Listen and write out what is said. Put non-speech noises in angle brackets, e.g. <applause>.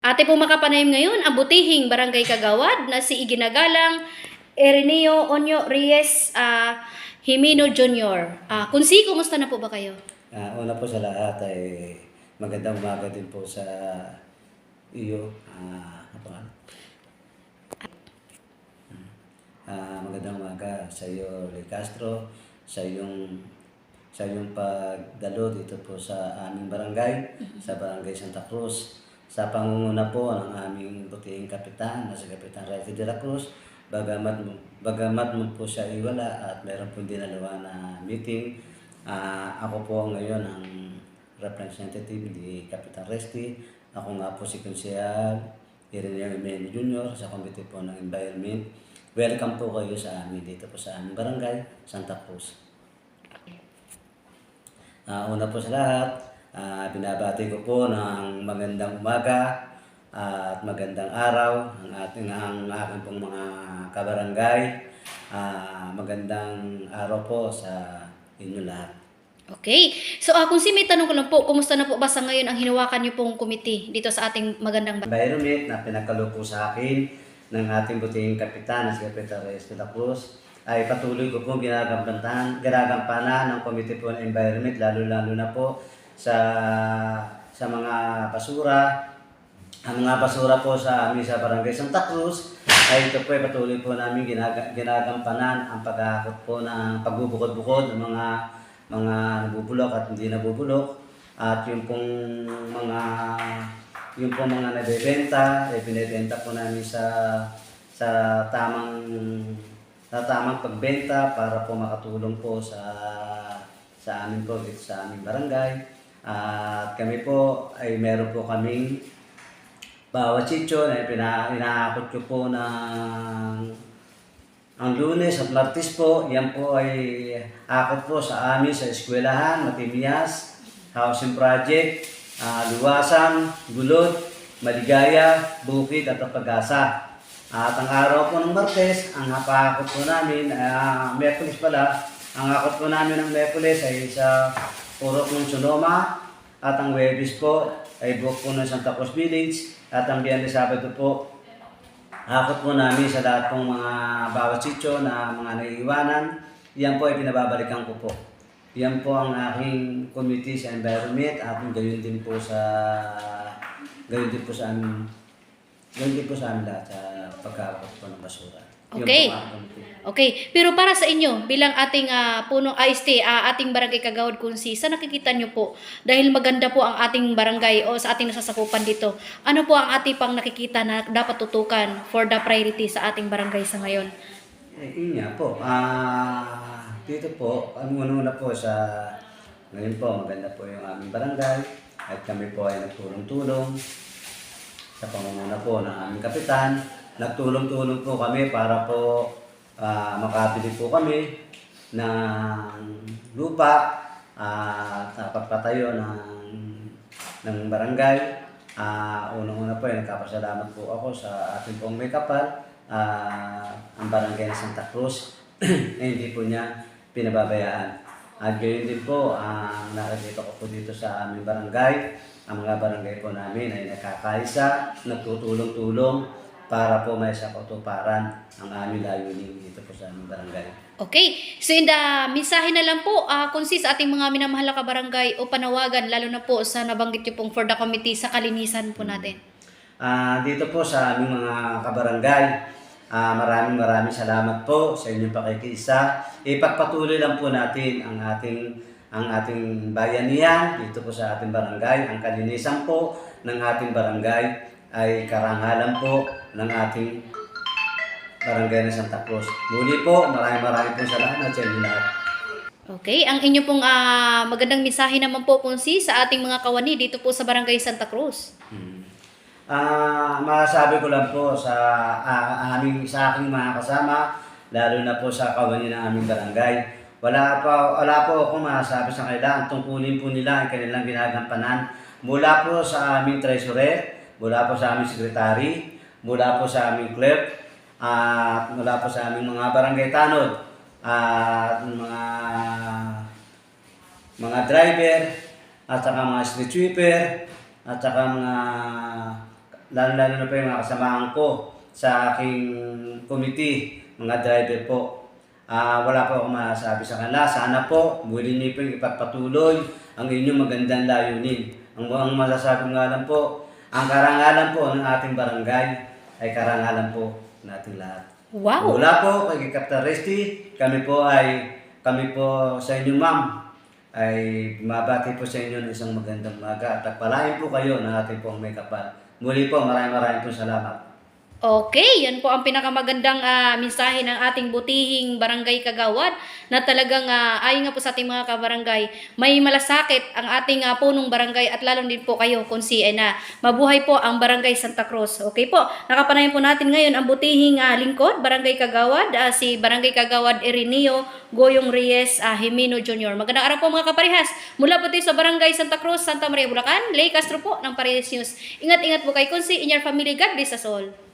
Ate po makapanayam ngayon ang butihing barangay Kagawad na si Iginagalang Erineo Onyo Reyes ah, Jimeno Jr. Ah, kunsi, kumusta na po ba kayo? Ah, una po sa lahat ay magandang umaga din po sa iyo. Ah, ano pa? Ah, magandang umaga sa iyo, Ray Castro, sa iyong sa iyong pagdalo dito po sa aming barangay, sa barangay Santa Cruz. Sa pangunguna po ng aming butihing kapitan na si Kapitan Rafi de la Cruz, bagamat, bagamat mo po siya iwala at meron po dinalawa na meeting, Ah, ako po ngayon ang representative ni Kapitan Resti. Ako nga po si Kunsehal Ireneo Emeno Jr. sa Committee po ng Environment. Welcome po kayo sa amin dito po sa aming barangay, Santa Cruz. Ah, una po sa lahat, ah, binabati ko po ng magandang umaga at magandang araw ang ating ang aking pong mga kabarangay. Ah, magandang araw po sa inyo lahat. Okay. So, ah, kunsi may tanong ko lang po, kumusta na po ba sa ngayon ang hinawakan niyo pong committee dito sa ating magandang environment na pinakalo po sa akin ng ating butihing kapitan na si Kapitan Reyes de la Cruz ay patuloy ko po ginagampanan, ginagampanan ng Committee po ng Environment lalo-lalo na po sa sa mga basura. Ang mga basura po sa amin sa Barangay Santa Cruz ay ito po ay patuloy po namin ginaga, ginagampanan ang paghahakot po ng pagbubukod-bukod ng mga mga nabubulok at hindi nabubulok. At yung pong mga yung pong mga nabebenta ay binebenta po namin sa sa tamang sa tamang pagbenta para po makatulong po sa sa amin po sa aming barangay at kami po ay meron po kaming bawat sityo na pina, inaakot ko po ng ang lunes at martis po, yan po ay akot po sa amin sa eskwelahan, Matimias, Housing Project, ah, Luwasan, Gulod, Maligaya, Bukid at Pag-asa. At ang araw po ng Martes, ang napakot po namin, uh, Mepolis pala, ang akot po namin ng Mepolis ay sa Purok ng Sonoma at ang Webis po ay buhok po ng Santa Cruz Village at ang Biyernes Sabado po Hakot po namin sa lahat pong mga bawat sityo na mga naiiwanan. Yan po ay pinababalikan ko po. Yan po ang aking committee sa environment at gayon din po sa gayon din po sa amin gayon din po sa amin lahat sa pagkakot po ng basura. Okay. po ang. Okay, pero para sa inyo, bilang ating ah, punong IST, ah, ating barangay Kagawad Kunsi, sa nakikita nyo po, dahil maganda po ang ating barangay o sa ating nasasakupan dito, ano po ang ating pang nakikita na dapat tutukan for the priority sa ating barangay sa ngayon? Eh, yun nga po. Ah, dito po, ang una po sa ngayon po, maganda po yung aming barangay at kami po ay nagtulong-tulong sa pangunguna po ng aming kapitan. Nagtulong-tulong po kami para po ah, makabili po kami ng lupa at uh, pagpatayo ng, ng barangay. Ah, unang-una po ay nagkapasalamat po ako sa ating pong may kapal, ah, ang barangay ng Santa Cruz, <clears throat> na hindi po niya pinababayaan. At gayon din po, ang nakikita ko po dito sa aming barangay, ang mga barangay po namin ay nakakaisa, nagtutulong-tulong para po may sa katuparan ang aming layunin dito po sa aming barangay. Okay, so in the mensahe na lang po, uh, kunsi sa ating mga minamahal na kabarangay o panawagan, lalo na po sa nabanggit nyo pong for the committee sa kalinisan po natin. Ah, dito po sa aming mga kabarangay, ah, maraming maraming salamat po sa inyong pakikiisa. Ipagpatuloy lang po natin ang ating ang ating bayanihan dito po sa ating barangay. Ang kalinisan po ng ating barangay ay karangalan po ng ating barangay ng Santa Cruz. Muli po, maraming maraming po salamat sa inyo lahat. Okay, ang inyo pong ah, magandang mensahe naman po kunsi sa ating mga kawani dito po sa barangay Santa Cruz. Hmm. Ah, masasabi ko lang po sa ah, aming sa aking mga kasama, lalo na po sa kawani ng aming barangay. Wala pa wala po ako masasabi sa kanila ang tungkulin po nila ang kanilang ginagampanan mula po sa aming treasurer, mula po sa aming secretary, mula po sa aming clerk, at mula po sa aming mga barangay tanod, at mga mga driver, at saka mga street sweeper, at saka mga lalo-lalo na po yung mga kasamahan ko sa aking committee, mga driver po. Ah, wala po akong masabi sa kanila. Sana po, muli niyo po ipagpatuloy ang inyong magandang layunin. Ang, ang masasabi nga lang po, ang karangalan po ng ating barangay ay karangalan po nating lahat. Wow! Mula po kay Captain Resty, kami po ay kami po sa inyo ma'am ay mabati po sa inyo ng isang magandang umaga at pagpalain po kayo ng ating pong may kapal. Muli po, maraming maraming po salamat. Okay, yan po ang pinakamagandang ah, mensahe ng ating butihing barangay kagawad na talagang ah, ayon nga po sa ating mga kabarangay, may malasakit ang ating ah, punong barangay at lalong din po kayo kung si na mabuhay po ang barangay Santa Cruz. Okay po, nakapanayan po natin ngayon ang butihing ah, lingkod, barangay kagawad, ah, si barangay kagawad Irineo Goyong Reyes ah, Jimeno Jr. Magandang araw po mga kaparehas. Mula po tayo sa barangay Santa Cruz, Santa Maria, Bulacan, Lay Castro po ng Paredes News. Ingat-ingat po kay Kunsi in your family. God bless us all.